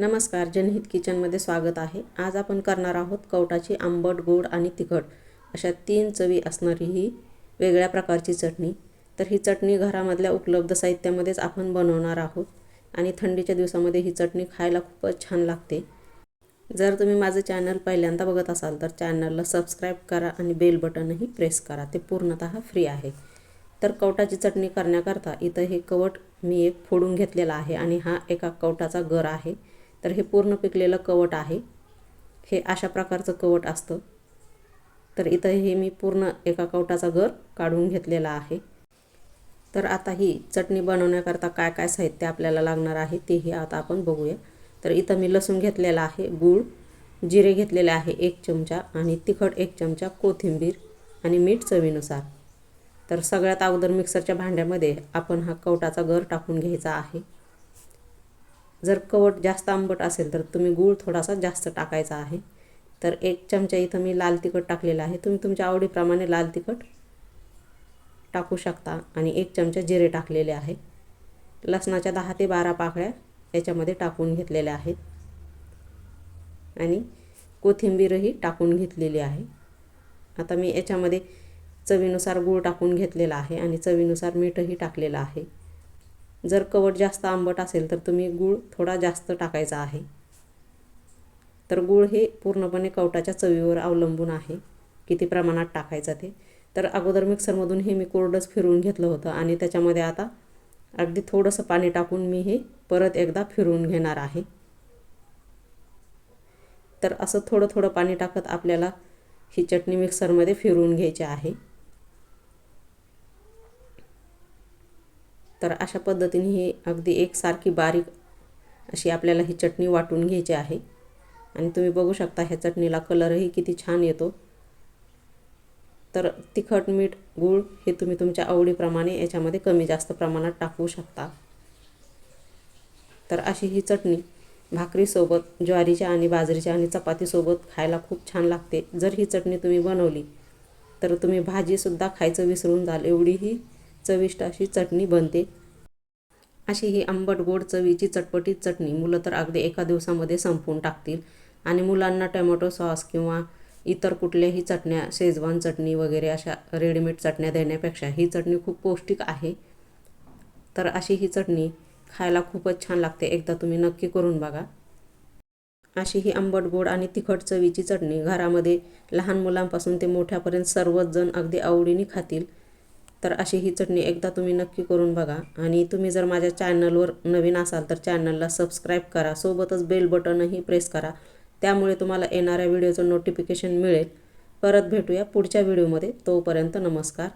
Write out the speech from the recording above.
नमस्कार जनहित किचनमध्ये स्वागत आहे. आज आपण करणार आहोत कवटाची आंबट गोड आणि तिखट. अशा तीन चवी असणारी ही वेगळ्या प्रकारची चटणी. तर ही चटणी घरामधल्या उपलब्ध साहित्यामध्येच आपण बनवणार आहोत आणि थंडीच्या दिवसामध्ये ही चटणी खायला खूपच छान लागते. जर तुम्ही माझं चॅनल पहिल्यांदा बघत असाल तर चॅनलला सबस्क्राईब करा आणि बेल बटनही प्रेस करा. ते पूर्णतः फ्री आहे. तर कवटाची चटणी करण्याकरता इथं हे कवट मी एक फोडून घेतलेला आहे आणि हा एका कवटाचा गर आहे. तर हे पूर्ण पिकलेलं कवट आहे. हे अशा प्रकारचं कवट असतं. तर इथं हे मी पूर्ण एका कवटाचा गर काढून घेतलेला आहे. तर आता ही चटणी बनवण्याकरता काय काय साहित्य आपल्याला लागणार आहे तेही आता आपण बघूया. तर इथं मी लसूण घेतलेला आहे गूळ जिरे घेतलेले आहे एक चमचा आणि तिखट एक चमचा कोथिंबीर आणि मीठ चवीनुसार. तर सगळ्यात अगोदर मिक्सरच्या भांड्यामध्ये आपण हा कवटाचा गर टाकून घ्यायचा आहे. जर कवट जास्त आंबट असेल तर तुम्ही गूळ थोडासा जास्त टाकायचा आहे. तर एक चमचा इथं मी लाल तिखट टाकलेलं आहे. तुम्ही तुमच्या आवडीप्रमाणे लाल तिखट टाकू शकता आणि एक चमचा जिरे टाकलेले आहे. लसणाच्या दहा ते बारा पाकळ्या याच्यामध्ये टाकून घेतलेल्या आहेत. आणि कोथिंबीरही टाकून घेतलेली आहे. आता मी याच्यामध्ये चवीनुसार गूळ टाकून घेतलेला आहे आणि चवीनुसार मीठही टाकलेलं आहे. जर कवट जास्त आंबट असेल तर तुम्ही गूळ थोडा जास्त टाकायचा आहे. तर गूळ हे पूर्णपणे कवटाच्या चवीवर अवलंबून आहे. किती प्रमाणात टाकायचं ते? तर अगोदर मिक्सरमधून हे मी कोरडंच फिरवून घेतलं होतं आणि त्याच्यामध्ये आता अगदी थोडंसं पाणी टाकून मी हे परत एकदा फिरवून घेणार आहे. तर असं थोडं थोडं पाणी टाकत आपल्याला ही चटणी मिक्सरमध्ये फिरवून घ्यायची आहे. तर अशा पद्धतीने ही अगदी एकसारखी बारीक अशी आपल्याला ही चटणी वाटून घ्यायची आहे. आणि तुम्ही बघू शकता ह्या चटणीला कलरही किती छान येतो. तर तिखट मीठ गूळ हे तुम्ही तुमच्या आवडीप्रमाणे याच्यामध्ये कमी जास्त प्रमाणात टाकू शकता. तर अशी ही चटणी भाकरीसोबत ज्वारीच्या आणि बाजरीच्या आणि चपातीसोबत खायला खूप छान लागते. जर ही चटणी तुम्ही बनवली तर तुम्ही भाजीसुद्धा खायचं विसरून जाल. एवढी ही चविष्ट अशी चटणी बनते. अशी ही आंबट गोड चवीची चटपटीत चटणी मुलं तर अगदी एका दिवसामध्ये संपवून टाकतील. आणि मुलांना टोमॅटो सॉस किंवा इतर कुठल्याही चटण्या शेजवान चटणी वगैरे अशा रेडीमेड चटण्या देण्यापेक्षा ही चटणी खूप पौष्टिक आहे. तर अशी ही चटणी खायला खूपच छान लागते. एकदा तुम्ही नक्की करून बघा. अशी ही आंबट गोड आणि तिखट चवीची चटणी घरामध्ये लहान मुलांपासून ते मोठ्यापर्यंत सर्वच जण अगदी आवडीने खातील. तर अशी ही चटणी एकदा तुम्ही नक्की करून बघा. आणि तुम्ही जर माझ्या चॅनलवर नवीन असाल तर चॅनलला सबस्क्राईब करा. सोबतच बेल बटनही प्रेस करा. त्यामुळे तुम्हाला येणाऱ्या व्हिडिओचं नोटिफिकेशन मिळेल. परत भेटूया पुढच्या व्हिडिओमध्ये. तोपर्यंत नमस्कार.